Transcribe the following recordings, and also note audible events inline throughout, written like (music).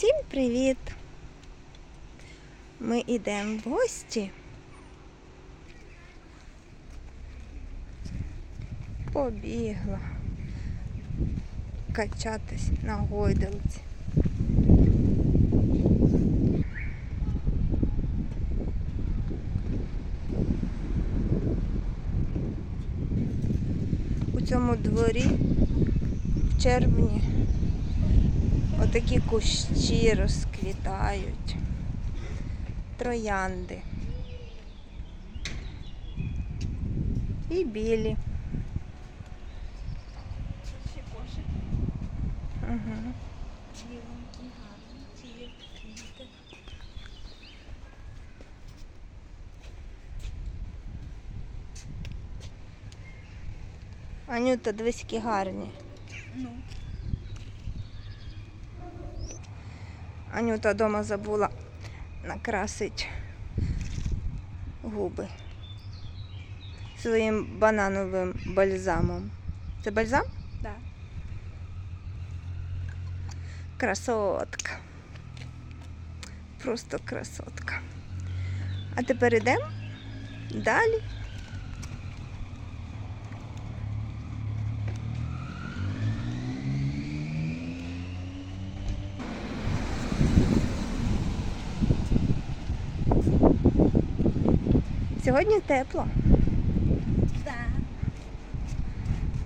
Всім привіт! Ми йдемо в гості. Побігла качатись на гойдалці. У цьому дворі в червні отакі кущі розквітають. Троянди. І білі. Угу. Анюта, дивись, які гарні. Ну, Анюта вдома забула накрасить губи своїм банановим бальзамом. Це бальзам? да. Красотка. Просто красотка. А тепер йдемо далі. Сьогодні тепло. Да.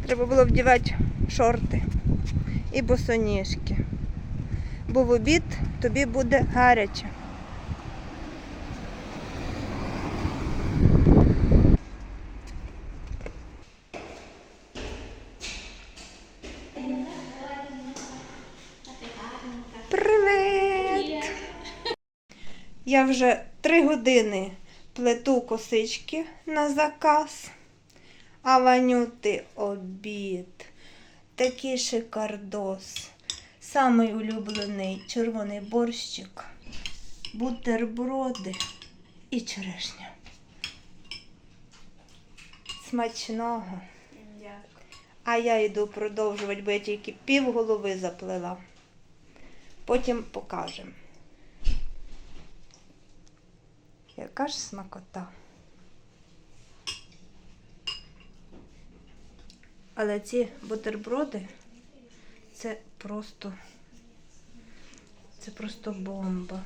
Треба було вдівати шорти і босоніжки. Бо в обід тобі буде гаряче. Привіт! Я вже три години плету косички на заказ. А Ванюти обід. Такий шикардос. Самий улюблений червоний борщик, бутерброди і черешня. Смачного. А я йду продовжувати, бо я тільки пів голови заплела. Потім покажемо. Яка ж смакота. Але ці бутерброди це просто це просто бомба.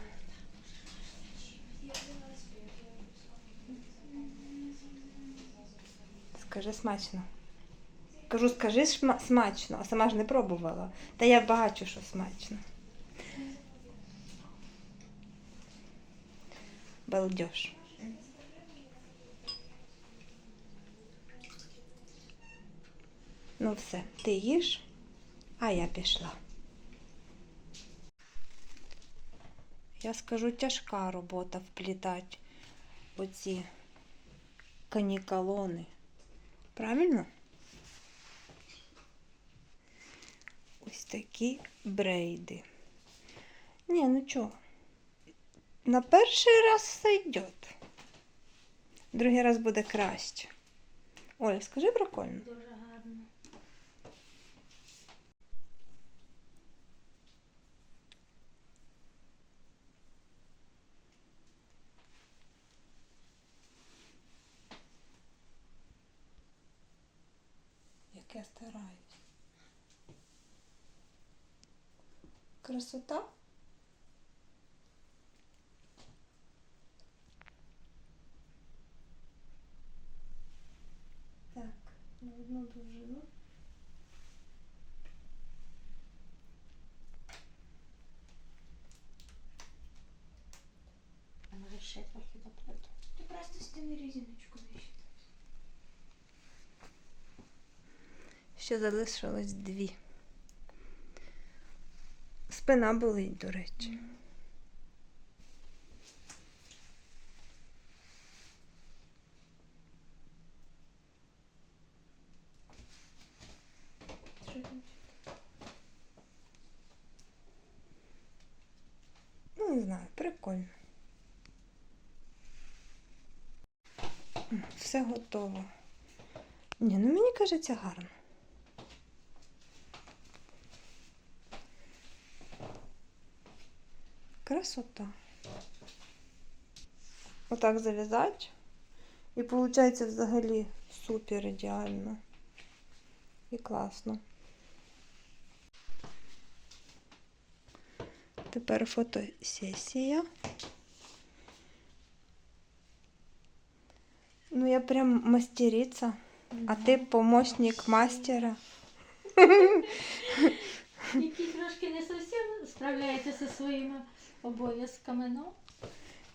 Скажи смачно. Кажу, скажи смачно, а сама ж не пробувала. Та я бачу, що смачно. Балдеж. Ну все, ти їж, а я пішла. Я скажу, тяжка робота вплітати оці канікалони. Правильно? Ось такі брейди. Ні, ну чого? На перший раз сойдет. Другий раз буде краще. Оля, скажи прикольно. Дуже гарно. Як я стараюсь. Красота? Так, на одну довжину. Трохи доплету. Ти просто стяни резиночку вищити. Ще залишилось дві. Спина болить, до речі. Ну, не знаю, прикольно. Все готово. Ні, ну мені кажеться гарно. Красота. Отак зав'язати. І виходить взагалі супер ідеально. І класно. Тепер фотосесія. Я прям мастериця, а ти помощник мастера. Які трошки не зовсім справляєтеся зі своїми обов'язками, ну.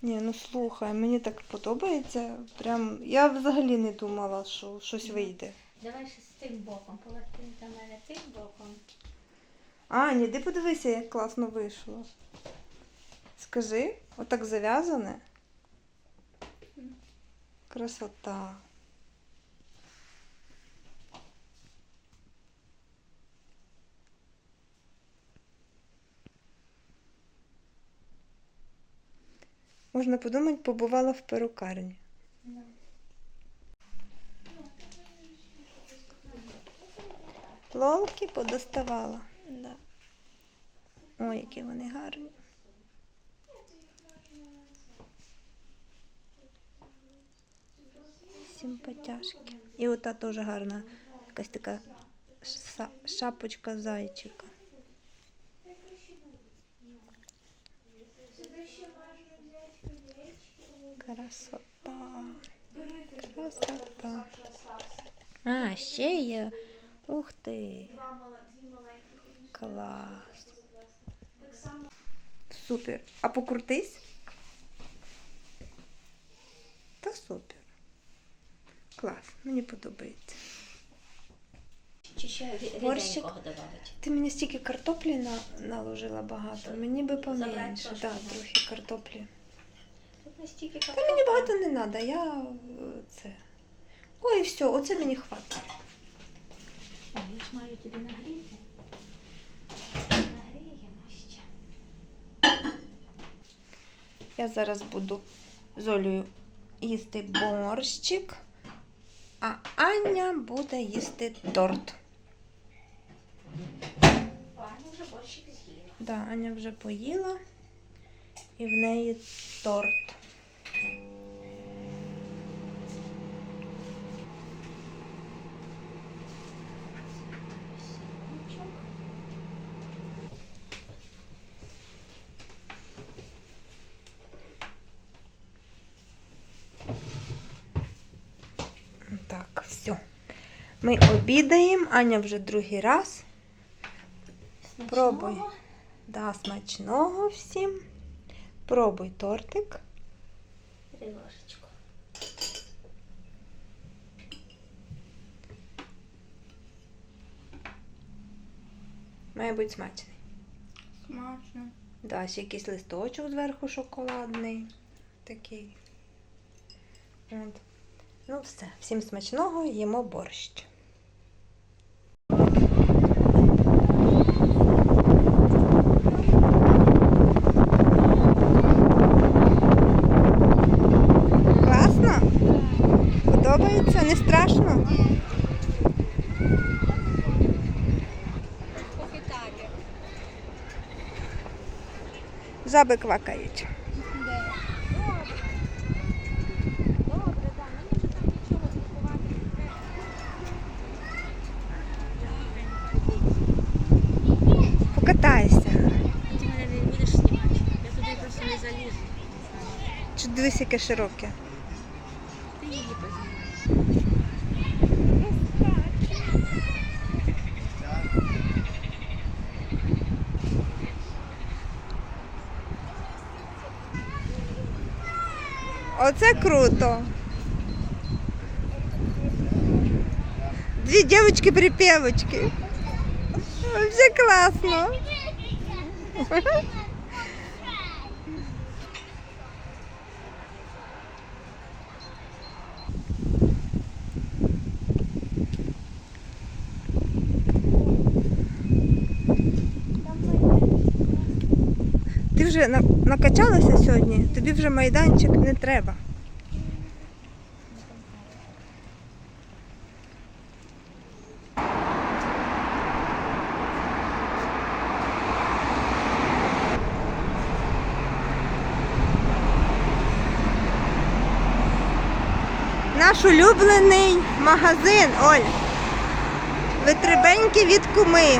Ні, ну слухай, мені так подобається. Прям я взагалі не думала, що щось вийде. Давай ще з тим боком, повернь до мене тим боком. Аня, ти подивися, як класно вийшло. Скажи, отак зав'язане. Красота. Можна подумати, побувала в перукарні. Лолки подоставала. Да. Ой, які вони гарні. Симпатяшки. І ота теж гарна. Якась така шапочка зайчика. Красота. Красота. А, ще є. Ух ти. Клас. Супер. А покрутись? Та супер. Клас, мені подобається. Чи ще Борщик. Ти мені стільки картоплі на, наложила багато. Мені би поменше. Так, да? трохи картоплі. Та мені багато не треба, я е, це. Ой, все, оце мені хватить. О, я ж маю тобі нагріти. Нагріємо ще. Я зараз буду з Олею їсти борщик, а Аня буде їсти торт. Аня вже борщик з'їла. Да, Аня вже поїла і в неї торт. Сіночок. Так, все. Ми обідаємо, Аня вже другий раз. Пробуй. Смачного. Да, смачного всім. Пробуй тортик. Ложечку. Має бути смачний. Смачно. Да, ще якийсь листочок зверху шоколадний. Такий. От. Ну, все. Всім смачного, їмо борщ. Класно? Подобається? Не страшно? Жаби квакають. Покатайся. Ти мене не будеш знімати. Я туди просто не залізу. Чи дивись, яке широке. Оце круто. Дві дівчинки припівочки. Все класно. (laughs) вже накачалася сьогодні, тобі вже майданчик не треба. Наш улюблений магазин, Оль. Витребеньки від куми.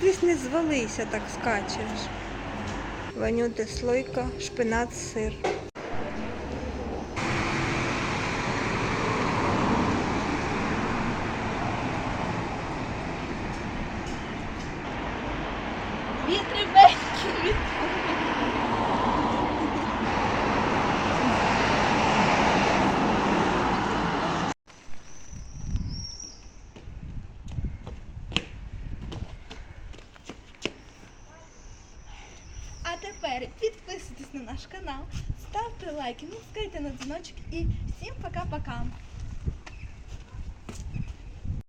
Десь не звалися, так скачеш. Ванюти слойка, шпинат, сир. Вітребеньки від А тепер підписуйтесь на наш канал, ставте лайки, натискайте на дзвіночок і всім пока-пока.